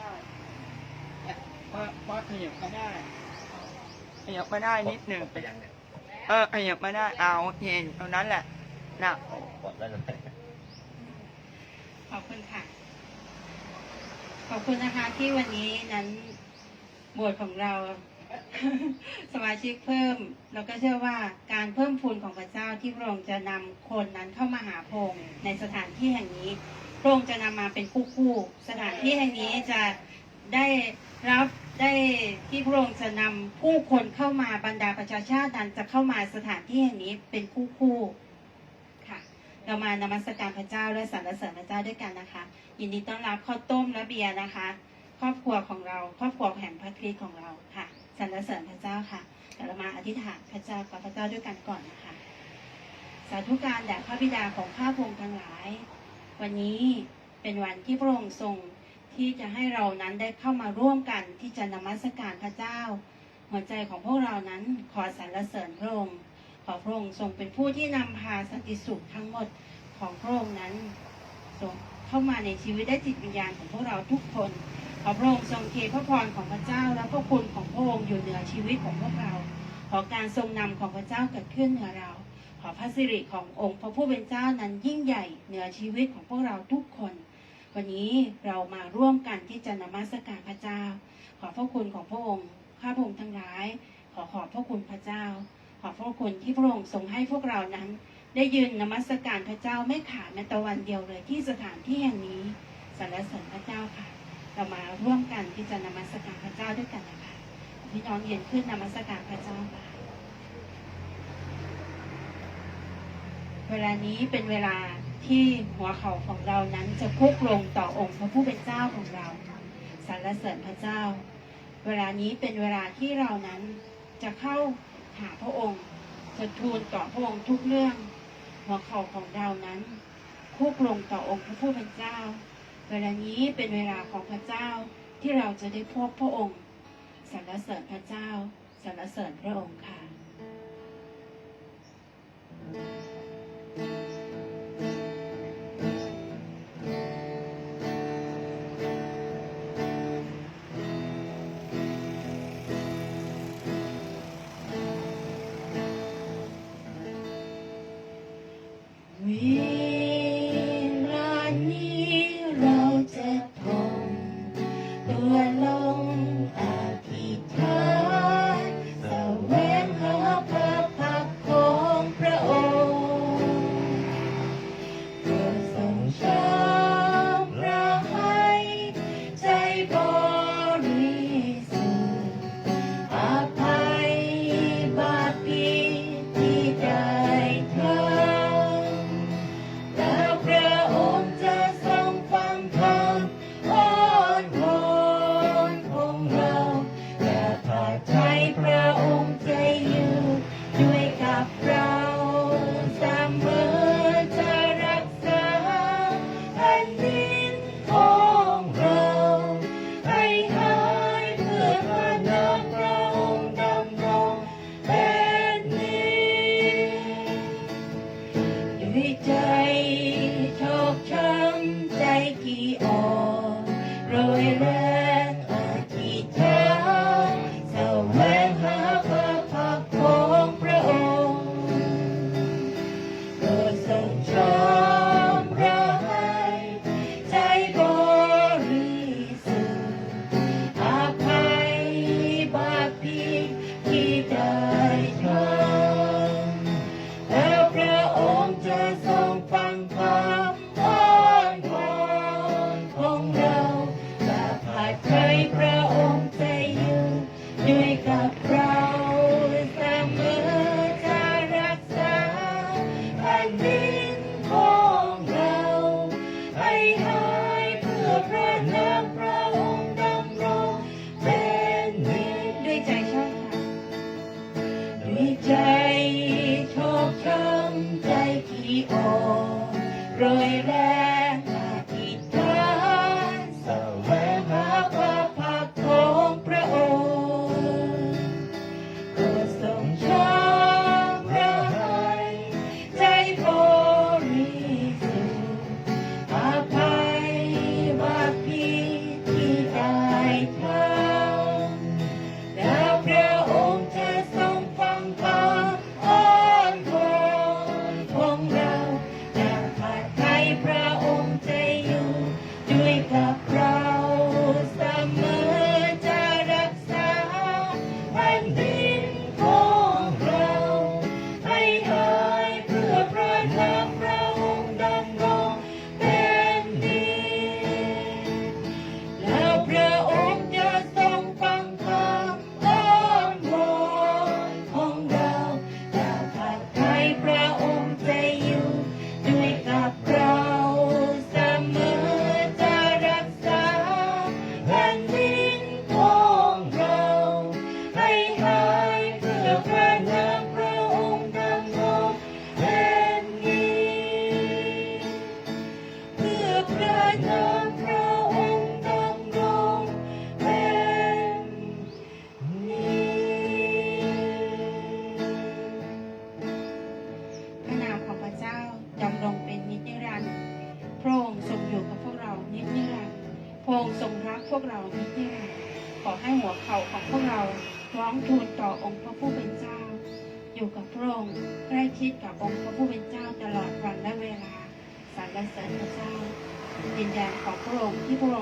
ได้เนี่ยพอพอขยับมาได้ขยับมาได้นิดหนึ่งไปยังเนี่ยเออขยับมาได้เอาโอเคอยู่ตรงนั้นแหละนะกดได้เลยขอบคุณค่ะ ขอบคุณนะคะที่วันนี้นั้นบทของเราสมาชิกเพิ่มเราก็เชื่อว่าการเพิ่มพูนของพระเจ้าที่พระองค์จะนำคนนั้นเข้ามาหาพระองค์ในสถานที่แห่งนี้ พระองค์จะนำมาเป็นคู่คู่สถานที่แห่งนี้จะได้รับได้ที่พระองค์จะนำผู้คนเข้ามาบรรดาประชาชาตินั้นจะเข้ามาสถานที่แห่งนี้เป็นคู่คู่ค่ะ เรามานมัสการพระเจ้าและสรรเสริญพระเจ้าด้วยกันนะคะ ยินดีต้อนรับข้าวต้มและเบียร์นะคะ ครอบครัวของเรา ครอบครัวแห่งพระคริสต์ของเราค่ะสรรเสริญพระเจ้าค่ะเดี๋ยวเรามาอธิษฐานพระเจ้ากับพระเจ้าด้วยกันก่อนนะคะสาธุการแด่พระบิดาของข้าพงทั้งหลาย วันนี้เป็นวันที่พระองค์ทรงที่จะให้เรานั้นได้เข้ามาร่วมกันที่จะนมัสการพระเจ้า หัวใจของพวกเรานั้นขอสรรเสริญพระองค์ขอพระองค์ทรงเป็นผู้ที่นำพาสันติสุขทั้งหมดของพระองค์นั้นทรงเข้ามาในชีวิตและจิตวิญญาณของพวกเราทุกคนขอพระองค์ทรงเทพระพรของพระเจ้า และพระคุณของพระองค์อยู่เหนือชีวิตของพวกเรา ขอการทรงนำของพระเจ้าเกิดขึ้นเหนือเรา ขอพระสิริขององค์พระผู้เป็นเจ้านั้นยิ่งใหญ่เหนือชีวิตของพวกเราทุกคน วันนี้เรามาร่วมกันที่จะนมัสการพระเจ้า ขอพระคุณของพระองค์ข้าพระองค์ทั้งหลาย ขอขอบพระคุณพระเจ้า ขอบพระคุณที่พระองค์ทรงให้พวกเรานั้น ได้ยืนนมัสการพระเจ้าไม่ขาดแม้แต่วันเดียวเลยที่สถานที่แห่งนี้สรรเสริญพระเจ้าค่ะ เรามาร่วมกันที่จะนมัสการพระเจ้าด้วยกันนะคะพี่น้องเย็นขึ้นนมัสการพระเจ้าค่ะ เวลานี้เป็นเวลาที่หัวเข่าของเรานั้นจะคุกลงต่อองค์พระผู้เป็นเจ้าของเราสรรเสริญพระเจ้า เวลานี้เป็นเวลาที่เรานั้นจะเข้าหาพระองค์จะทูลต่อพระองค์ทุกเรื่อง หัวเข่าของเรานั้นคุกลงต่อองค์พระผู้เป็นเจ้า เวลานี้เป็นเวลาของพระเจ้าที่เราจะได้พบพระองค์สรรเสริญพระเจ้าสรรเสริญพระองค์ค่ะ เว people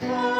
Thank.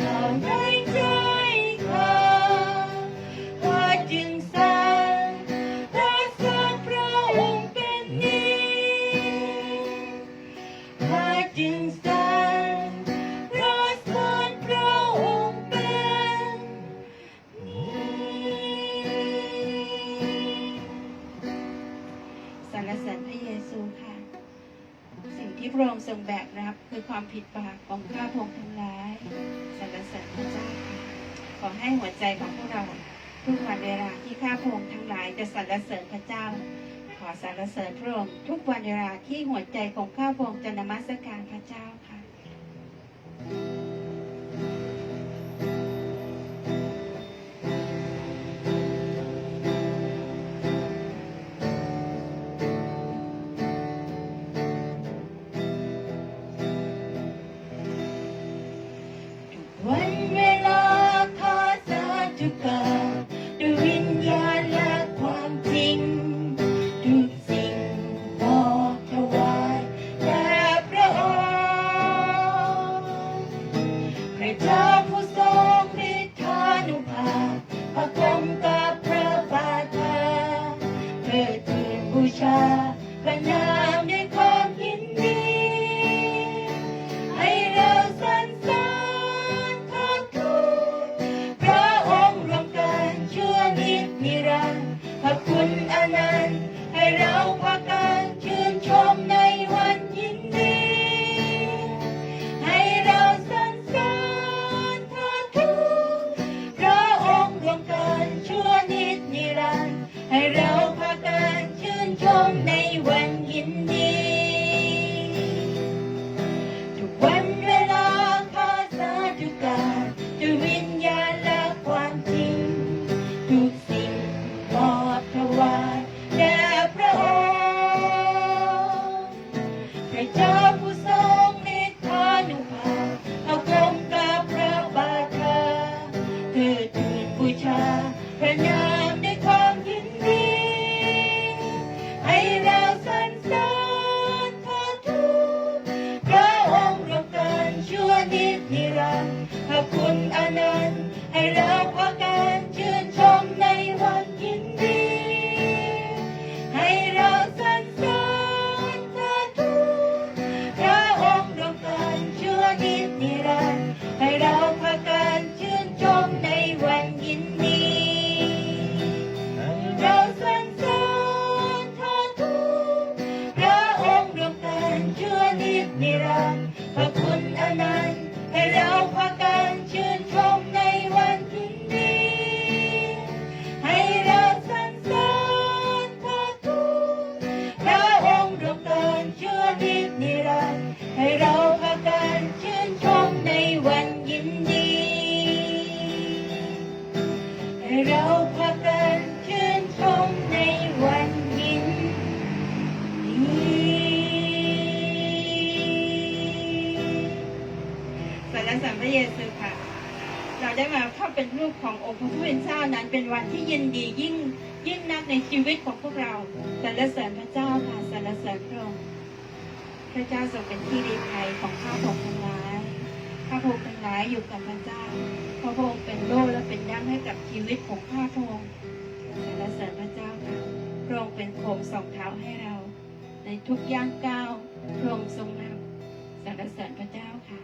ข้างในใจข้าข้าจึงสร้งและสาพระองค์เป็นนี้ข้าจึงสร้งและสาพระองค์เป็นนี้สรรเสริญพระเยซูค่ะ สิ่งที่พระองค์ทรงแบก คือความผิดบาปของข้าพงทั้งหลายสรรเสริญพระเจ้าขอให้หัวใจของพวกเราทุกวันเวลาที่ข้าพงทั้งหลายจะสรรเสริญพระเจ้า ขอสรรเสริญพระองค์ทุกวันเวลาที่หัวใจของข้าพงจะนมัสการพระเจ้า ที่ยินดียิ่งยิ่งนักในชีวิตของพวกเราสรรเสริญพระเจ้าค่ะสรรเสริญพระองค์พระเจ้าทรงเป็นที่ดีภัยของข้าพงทั้งหลายข้าพงทั้งหลายอยู่กับพระเจ้าพระองค์เป็นโล่และเป็นด้ามให้กับชีวิตของข้าพงสรรเสริญพระเจ้าค่ะพระองค์เป็นโคมสองเท้าให้เรา ในทุกย่างก้าวพระองค์ทรงนำสรรเสริญพระเจ้าค่ะ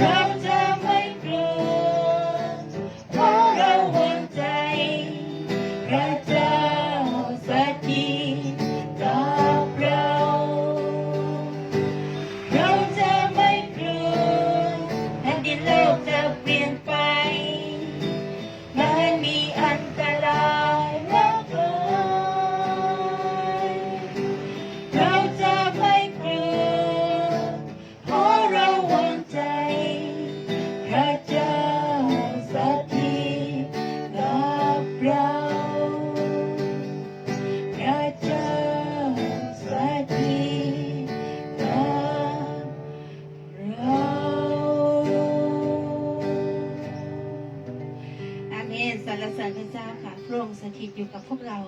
Yeah. พระเจ้าค่ะพระองค์สถิตอยู่กับพวกเรา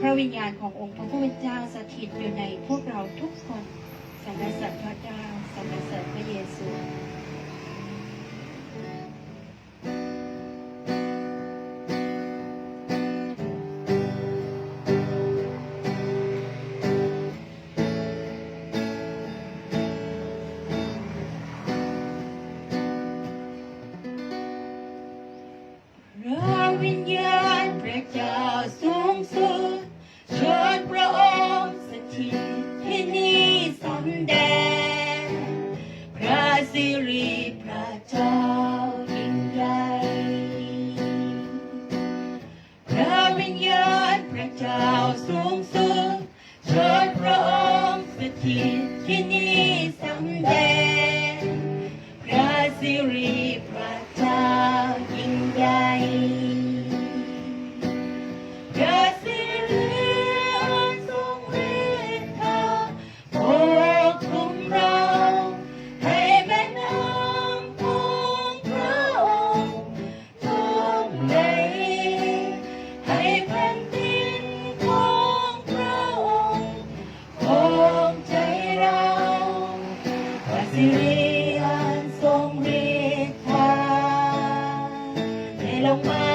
พระวิญญาณขององค์พระผู้เป็นเจ้าสถิตอยู่ในพวกเราทุกคนสรรเสริญพระเจ้าสรรเสริญพระเยซู รีพระเจ้ายิ่งใหญ่พระวิญญาณพระเจ้าสูงสุดเชิดพระองค์สถิตที่นี่ away.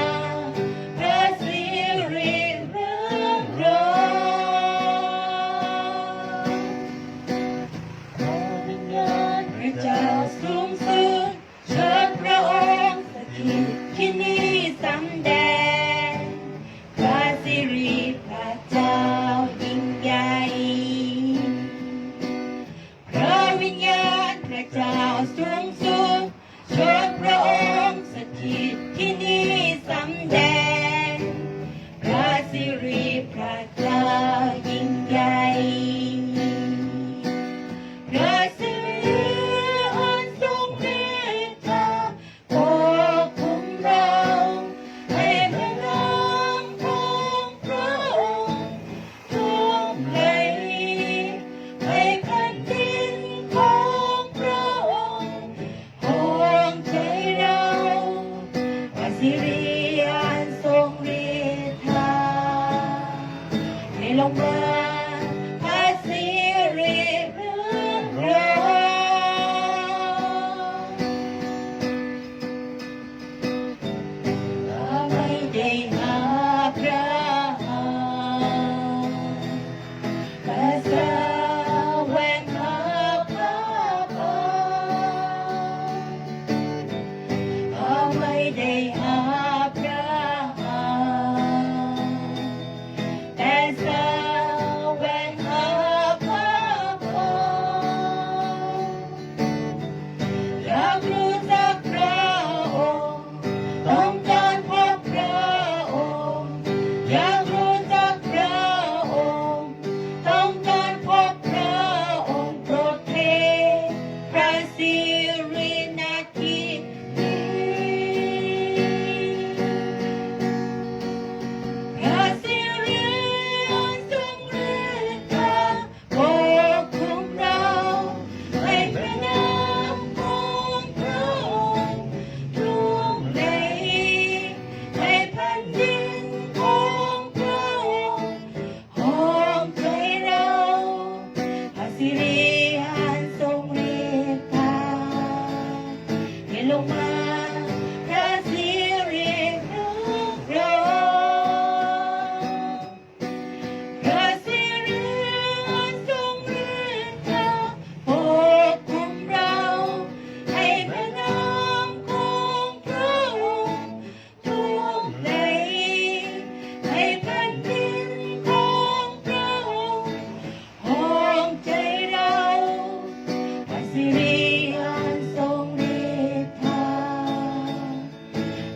ริอันทรงฤทธา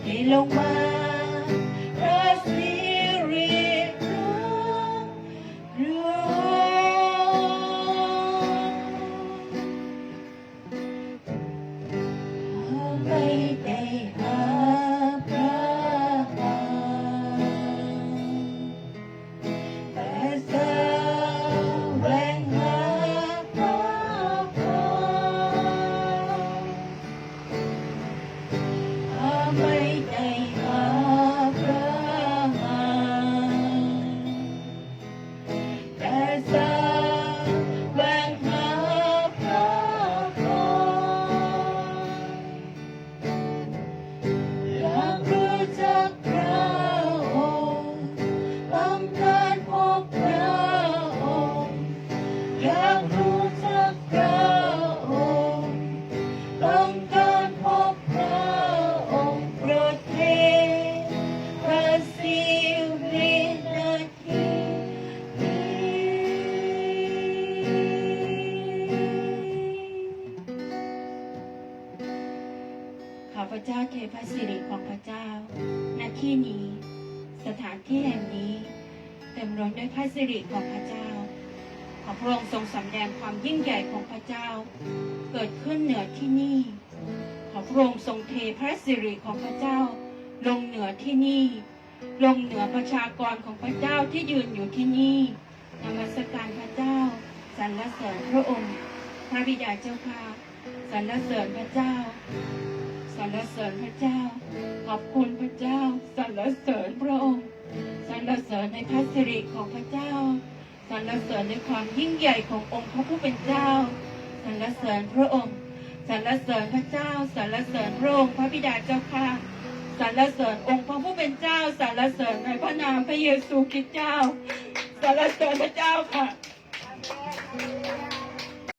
ให้ลงมา เจ้าเทพสิริของพระเจ้า ณ ที่นี้ สถานที่แห่งนี้ เต็มล้นด้วยพระสิริของพระเจ้า ขอพระองค์ทรงสำแดงความยิ่งใหญ่ของพระเจ้า เกิดขึ้นเหนือที่นี่ ขอพระองค์ทรงเทพระสิริของพระเจ้า ลงเหนือที่นี่ ลงเหนือประชากรของพระเจ้าที่ยืนอยู่ที่นี่นมัสการพระเจ้าสรรเสริญพระองค์ พระบิดาเจ้าค่ะสรรเสริญพระเจ้า สรรเสริญพระเจ้า ขอบคุณพระเจ้าสรรเสริญพระองค์สรรเสริญในพระสิริของพระเจ้าสรรเสริญในความยิ่งใหญ่ขององค์พระผู้เป็นเจ้าสรรเสริญพระองค์สรรเสริญพระเจ้าสรรเสริญพระองค์พระบิดาเจ้าค่ะสรรเสริญองค์พระผู้เป็นเจ้าสรรเสริญในพระนามพระเยซูคริสต์เจ้าสรรเสริญพระเจ้าค่ะ